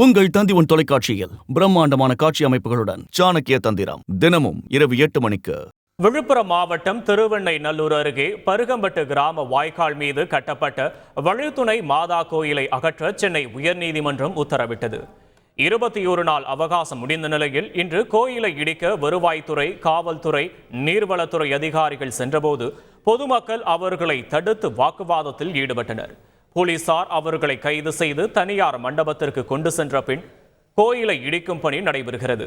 உங்கள் தந்தி உன் தொலைக்காட்சியில் பிரம்மாண்டமான காட்சி அமைப்புகளுடன் சாணக்கிய தந்திரம் தினமும் இரவு எட்டு மணிக்கு. விழுப்புரம் மாவட்டம் திருவெண்ணை நல்லூர் அருகே பருகம்பட்டு கிராம வாய்க்கால் மீது கட்டப்பட்ட வழித்துணை மாதா கோயிலை அகற்ற சென்னை உயர்நீதிமன்றம் உத்தரவிட்டது. இருபத்தி ஒரு நாள் அவகாசம் முடிந்த நிலையில் இன்று கோயிலை இடிக்க வருவாய்த்துறை காவல்துறை நீர்வளத்துறை அதிகாரிகள் சென்றபோது பொதுமக்கள் அவர்களை தடுத்து வாக்குவாதத்தில் ஈடுபட்டனர். போலீசார் அவர்களை கைது செய்து தனியார் மண்டபத்திற்கு கொண்டு சென்ற பின் கோயிலை இடிக்கும் பணி நடைபெறுகிறது.